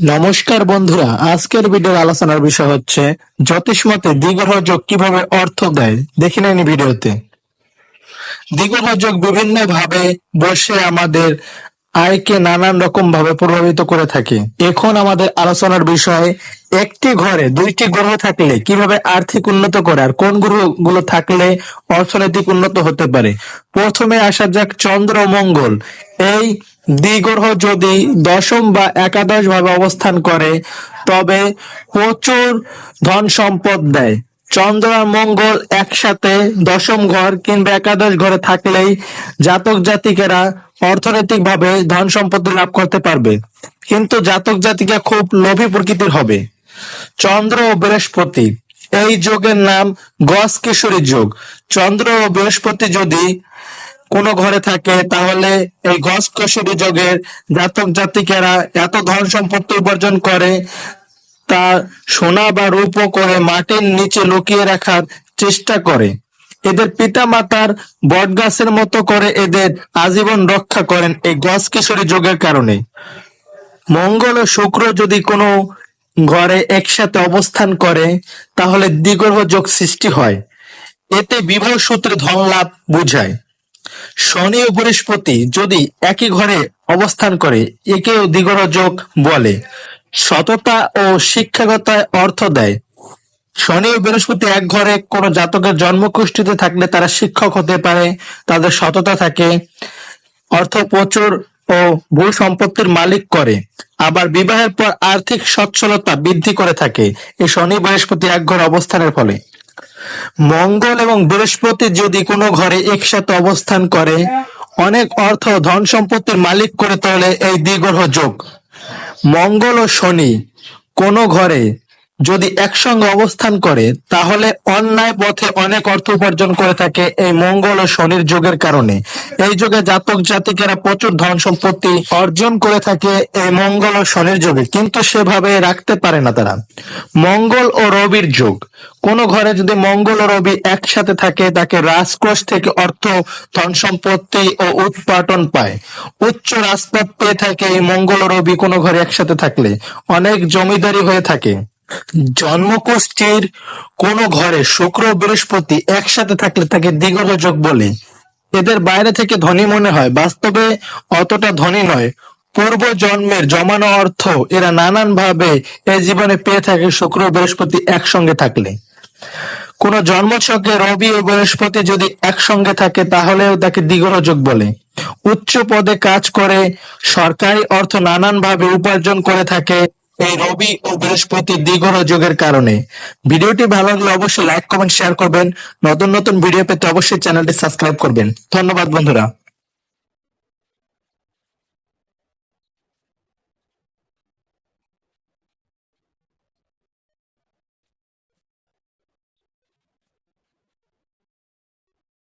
নমস্কার বন্ধুরা, আজকের ভিডিওর আলোচনার বিষয় হচ্ছে, জ্যোতিষমতে দ্বিগ্রহ যোগ কীভাবে অর্থ দেয়? দেখে নেন ভিডিওতে। দ্বিগ্রহ যোগ বিভিন্ন ভাবে বসে আমাদের আয়কে নানান রকম ভাবে প্রভাবিত করে থাকে। এখন আমাদের আলোচনার বিষয়, একটি ঘরে দুইটি গ্রহ থাকলে কীভাবে আর্থিক উন্নত করে, আর কোন গ্রহগুলো থাকলে অর্থনৈতিক উন্নত হতে পারে? প্রথমে আসা যাক চন্দ্র মঙ্গল। এই দ্বিগ্রহ যদি দশম বা একাদশ ভাবে অবস্থান করে, তবে প্রচুর ধন সম্পদ দেয়। চন্দ্র আর মঙ্গল একসাথে দশম ঘর কিংবা একাদশ ঘরে থাকলেই জাতক জাতিকেরা অর্থনৈতিক ভাবে ধন সম্পত্তি লাভ করতে পারবে। কিন্তু জাতক জাতিকা খুব লোভী প্রকৃতির হবে। চন্দ্র ও বৃহস্পতি, এই যোগের নাম গস কিশোরী যোগ। চন্দ্র ও বৃহস্পতি যদি কোন ঘরে থাকে, তাহলে এই গস কিশোরী যোগের জাতক জাতিকেরা এত ধন সম্পত্তি উপার্জন করে তা সোনা বা রূপ করে মাটির নিচে লুকিয়ে রাখার চেষ্টা করে। এদের পিতা মাতার বটগাছের মতো করে এদের আজীবন রক্ষা করেন এই গস কিশোরী যোগের কারণে। মঙ্গল ও শুক্র যদি কোনো ঘরে একসাথে অবস্থান করে, তাহলে দ্বিগ্রহ যোগ সৃষ্টি হয়। এতে বিবাহ সূত্রে ধন লাভ বোঝায়। শনি ও বৃহস্পতি যদি একই ঘরে অবস্থান করে একেও দ্বিগ্রহ যোগ বলে। সততা ও শিক্ষাগতায় অর্থ দেয়। শনি ও বৃহস্পতি এক ঘরে কোন জাতকের জন্মকুষ্ঠিতে থাকলে তারা শিক্ষক হতে পারে, তাদের সততা থাকে, অর্থ প্রচুর ও ভূ সম্পত্তির মালিক করে। আবার বিবাহের পর আর্থিক সচ্ছলতা বৃদ্ধি করে থাকে। এই শনি বৃহস্পতি এক ঘরে অবস্থানের ফলে। মঙ্গল এবং বৃহস্পতি যদি কোনো ঘরে একসাথে অবস্থান করে, অনেক অর্থ ধন সম্পত্তির মালিক করে তোলে এই দ্বিগ্রহ যোগ। মঙ্গল ও শনি কোনো ঘরে যদি একসঙ্গে অবস্থান করে, তাহলে অন্যায় পথে অনেক অর্থ উপার্জন করে থাকে এই মঙ্গল ও শনির যোগের কারণে। এই যোগে জাতক জাতিকেরা প্রচুর ধন সম্পত্তি অর্জন করে থাকে এই মঙ্গল ও শনির যোগে, কিন্তু সেভাবে রাখতে পারে না তারা। মঙ্গল ও রবির যোগ। কোন ঘরে যদি মঙ্গল ও রবি একসাথে থাকে, তাকে রাজকোষ থেকে অর্থ, ধন সম্পত্তি ও উৎপাটন পায়। উচ্চ রাজপথ পেয়ে থাকে এই মঙ্গল ও রবি কোনো ঘরে একসাথে থাকলে। অনেক জমিদারি হয়ে থাকে। জন্মকোষ্ঠীর কোন ঘরে শুক্র বৃহস্পতি একসাথে থাকলে তাকে দ্বিগ্রহ বলে। এদের বাইরে থেকে ধনী মনে হয়, বাস্তবে অতটা ধনী নয়। পূর্ব জন্মের জমানো অর্থ, এরা নানান ভাবে এই জীবনে পেয়ে থাকে শুক্র বৃহস্পতি একসঙ্গে থাকলে। কোন জন্মছকে রবি ও বৃহস্পতি যদি একসঙ্গে থাকে, তাহলেও তাকে দ্বিগ্রহ বলে। উচ্চ পদে কাজ করে, সরকারি অর্থ নানান ভাবে উপার্জন করে থাকে এই রবি ও বৃহস্পতি দ্বিগ্রহ যোগের কারণে। ভিডিওটি ভালো লাগলে অবশ্যই লাইক কমেন্ট শেয়ার করবেন। নতুন নতুন ভিডিও পেতে অবশ্যই চ্যানেলটি সাবস্ক্রাইব করবেন। ধন্যবাদ, বন্ধুরা।